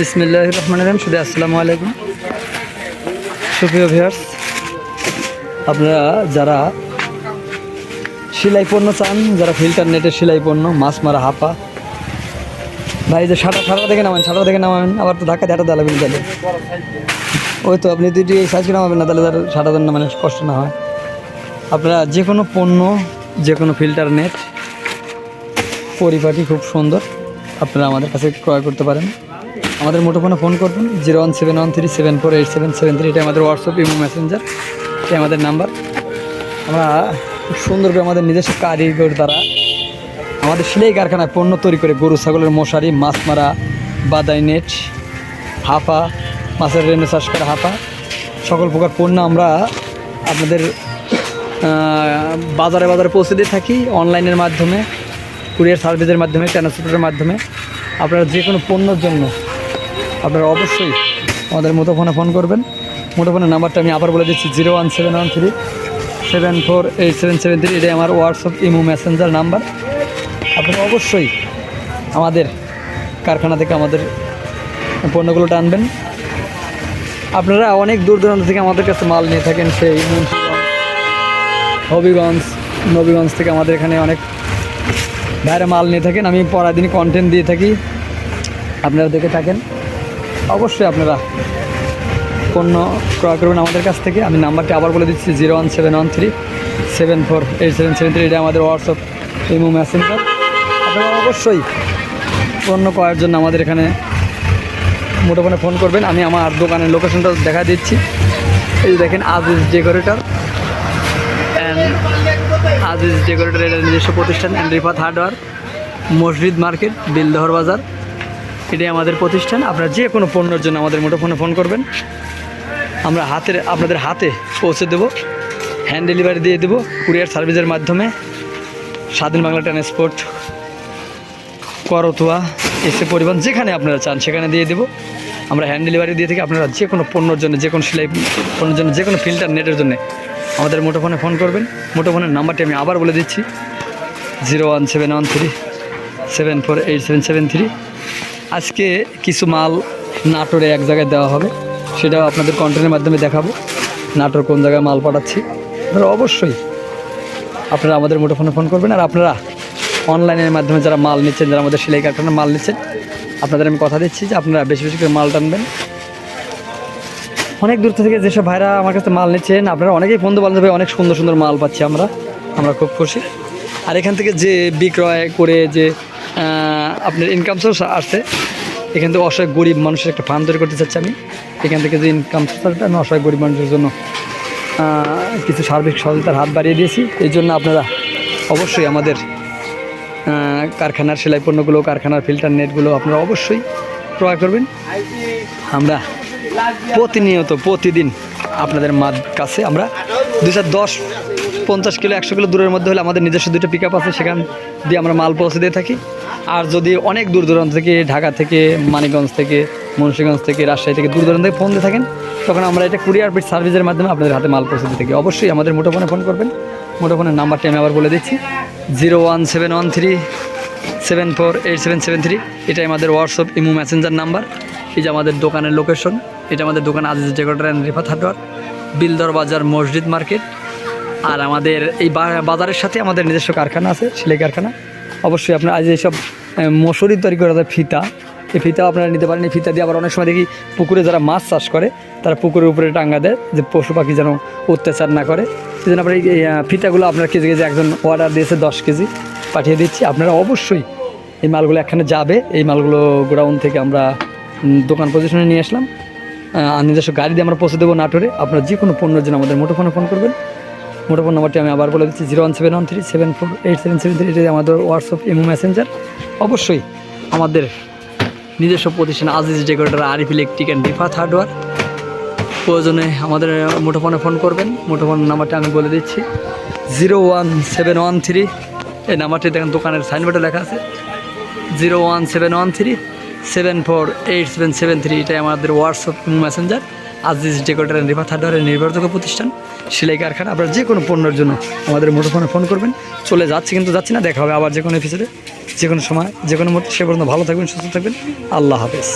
বিসমিল্লাহ রহমান রহিম। শুধু আসসালামু আলাইকুম। সুপ্রিয় ভিউয়ার্স, আপনারা যারা সেলাই পণ্য চান, যারা ফিল্টার নেটের সেলাই পণ্য, মাছ মারা, হাপা, ভাই যে সাঁটা সাঁটা থেকে নামেন সাঁটা থেকে নামাবেন, আবার তো ধাক্কা ধাটা দালাবেন তাহলে। ওই তো আপনি দুটি এই সাইজকে নামাবেন না, তাহলে তার সাঁটা দেন না মানে কষ্ট না হয়। আপনারা যে কোনো পণ্য যে কোনো ফিল্টার নেট, পরিপাটি খুব সুন্দর, আপনারা আমাদের কাছে ক্রয় করতে পারেন। আমাদের মুঠোফোনে ফোন করবেন, zero one seven one three seven four eight seven seven three, এটা আমাদের হোয়াটসঅ্যাপ, ইমো, মেসেঞ্জার, এটা আমাদের নাম্বার। আমরা খুব সুন্দর করে আমাদের নিজস্ব কারিগর দ্বারা আমাদের সেলাই কারখানায় পণ্য তৈরি করে গরু, ছাগলের মশারি, মাছ মারা, বাদাই নেট, হাফা, মাছের রেণু চাষ করা হাফা, সকল প্রকার পণ্য আমরা আপনাদের বাজারে বাজারে পৌঁছে দিয়ে থাকি অনলাইনের মাধ্যমে, কুরিয়ার সার্ভিসের মাধ্যমে, ট্রান্সপোর্টের মাধ্যমে। আপনারা যে কোনো পণ্যর জন্য আপনারা অবশ্যই আমাদের মুঠোফোনে ফোন করবেন। মুঠোফোনের নাম্বারটা আমি আবার বলে দিচ্ছি, zero one seven one three seven four eight seven seven three. এটাই আমার হোয়াটসঅ্যাপ, ইমো, মেসেঞ্জার নাম্বার। আপনারা অবশ্যই আমাদের কারখানা থেকে আমাদের পণ্যগুলো টানবেন। আপনারা অনেক দূর দূরান্ত থেকে আমাদের কাছে মাল নিয়ে থাকেন, সেই হবিগঞ্জ, নবীগঞ্জ থেকে আমাদের এখানে অনেক বাইরে মাল নিয়ে থাকেন। আমি পরাদিন কন্টেন্ট দিয়ে থাকি, আপনারা দেখে থাকেন। অবশ্যই আপনারা পণ্য ক্রয় করবেন আমাদের কাছ থেকে। আমি নাম্বারটি আবার বলে দিচ্ছি, zero one seven one three seven four eight seven seven three. এটা আমাদের হোয়াটসঅ্যাপ, ইমো, মেসেঞ্জার। আপনারা অবশ্যই পণ্য ক্রয়ের জন্য আমাদের এখানে মুঠোফোনে ফোন করবেন। আমি আমার দোকানের লোকেশনটা দেখা দিচ্ছি। এই দেখেন Aziz decorator and Aziz decorator, এটা নিজস্ব প্রতিষ্ঠান and Rifat hardware, Masjid market, Bildahar Bazar. এটাই আমাদের প্রতিষ্ঠান। আপনারা যে কোনো পণ্যের জন্য আমাদের মুঠোফোনে ফোন করবেন। আমরা হাতের, আপনাদের হাতে পৌঁছে দেবো। হ্যান্ড ডেলিভারি দিয়ে দেবো কুরিয়ার সার্ভিসের মাধ্যমে। স্বাধীন বাংলা ট্রান্সপোর্ট, করতোয়া, এসে পরিবহন যেখানে আপনারা চান সেখানে দিয়ে দেবো। আমরা হ্যান্ড ডেলিভারি দিয়ে থাকি আপনারা যে কোনো পণ্যর জন্য, যে কোনো সেলাই পণ্যের জন্য, যে কোনো ফিল্টার নেটের জন্য আমাদের মুঠোফোনে ফোন করবেন। মুঠোফোনের নাম্বারটি আমি আবার বলে দিচ্ছি। Zero one seven one three seven four eight seven seven three. আজকে কিছু মাল নাটোরে এক জায়গায় দেওয়া হবে। সেটাও আপনাদের কন্টেন্টের মাধ্যমে দেখাবো। নাটোর কোন জায়গায় মাল পাঠাচ্ছি। আপনারা অবশ্যই আপনারা আমাদের মুঠোফোনে ফোন করবেন। আর আপনারা অনলাইনের মাধ্যমে যারা মাল নিচ্ছেন, যারা আমাদের সেলাই কারখানার মাল নিচ্ছেন, আপনাদের আমি কথা দিচ্ছি যে আপনারা বেশি বেশি করে মাল টানবেন। অনেক দূর থেকে যেসব ভাইরা আমার কাছে মাল নিচ্ছেন, আপনারা অনেকেই বন্ধু বান্ধব অনেক সুন্দর সুন্দর মাল পাচ্ছি আমরা। আমরা খুব খুশি। আর এখান থেকে যে বিক্রয় করে যে আপনার ইনকাম সোর্স আসছে এখান থেকে অসহায় গরিব মানুষের একটা ফান্ড তৈরি করতে চাচ্ছি আমি। এখান থেকে যে ইনকাম সোর্স আসবে আমি অসহায় গরিব মানুষের জন্য কিছু সার্বিক সহযোগিতার হাত বাড়িয়ে দিয়েছি। এই জন্য আপনারা অবশ্যই আমাদের কারখানার সেলাই পণ্যগুলো, কারখানার ফিল্টার নেটগুলো আপনারা অবশ্যই ক্রয় করবেন। আমরা প্রতিনিয়ত, প্রতিদিন আপনাদের মার কাছে আমরা দুই হাজার দশ, পঞ্চাশ কিলো, একশো কিলো দূরের মধ্যে হলে আমাদের নিজস্ব দুটো পিক আছে, সেখান দিয়ে আমরা মাল পৌঁছে দিয়ে থাকি। আর যদি অনেক দূর দূরান্ত থেকে ঢাকা থেকে, মানিকগঞ্জ থেকে, মুন্সিগঞ্জ থেকে, রাজশাহী থেকে দূর দূরান্ত থেকে ফোন দিয়ে থাকেন, তখন আমরা এটা কুরিয়ার পিট সার্ভিসের মাধ্যমে আপনাদের হাতে মাল পৌঁছে থাকি। অবশ্যই আমাদের মুঠোফোনে ফোন করবেন। মুঠোফোনের নাম্বারটি আমি আবার বলে দিচ্ছি। Zero one seven one three seven four eight seven seven three এটাই আমাদের হোয়াটসঅ্যাপ ইমো মেসেঞ্জার নাম্বার এই যে আমাদের দোকানের লোকেশন এটা আমাদের দোকান Aziz decorator and Rifat hardware Bildar Bazar Masjid market. আর আমাদের এই বাজারের সাথে আমাদের নিজস্ব কারখানা আছে, সেলাই কারখানা। অবশ্যই আপনার আজ এইসব মশুরি তৈরি করে তাদের ফিতা, এই ফিতাও আপনারা নিতে পারেন। এই ফিতা দিয়ে আবার অনেক সময় দেখি পুকুরে যারা মাছ চাষ করে, তারা পুকুরের উপরে টাঙ্গা দেয় যে পশু পাখি যেন অত্যাচার না করে। সেই জন্য আপনার এই ফিতাগুলো আপনার কেজি কেজি একজন অর্ডার দিয়েছে দশ কেজি, পাঠিয়ে দিচ্ছি। আপনারা অবশ্যই এই মালগুলো এখানে যাবে, এই মালগুলো গোডাউন থেকে আমরা দোকান পজিশনে নিয়ে আসলাম। নিজস্ব গাড়ি দিয়ে আমরা পৌঁছে দেবো নাটোরে। আপনারা যে কোনো পণ্যের জন্য আমাদের মুঠোফোনে ফোন করবেন। মুঠোফোন নাম্বারটি আমি আবার বলে দিচ্ছি, zero one seven one three seven four eight seven seven three এটি আমাদের হোয়াটসঅ্যাপ ইমো মেসেঞ্জার। অবশ্যই আমাদের নিজস্ব প্রতিষ্ঠান Aziz decorator Arif electric and Rifat hardware. প্রয়োজনে আমাদের মুঠোফোনে ফোন করবেন মুঠোফোন নাম্বারটা আমি বলে দিচ্ছি, zero one seven one three, এই নাম্বারটি দেখেন দোকানের সাইনবোর্ডে লেখা আছে, zero one seven one three seven four eight seven seven three, এটাই আমাদের WhatsApp messenger. Aziz decorator and Rifat হার্ডওয়ারের নির্ভরযোগ্য প্রতিষ্ঠান, সেলাই কারখানা, আপনার যে কোনো পণ্যের জন্য আমাদের মুঠোফোনে ফোন করবেন। চলে যাচ্ছে কিন্তু যাচ্ছি না, দেখা হবে আবার যে কোনো এপিসোডে যে কোনো সময়, যে কোনো মুহূর্তে। সে পর্যন্ত ভালো থাকবেন, সুস্থ থাকবেন। আল্লাহ হাফেজ।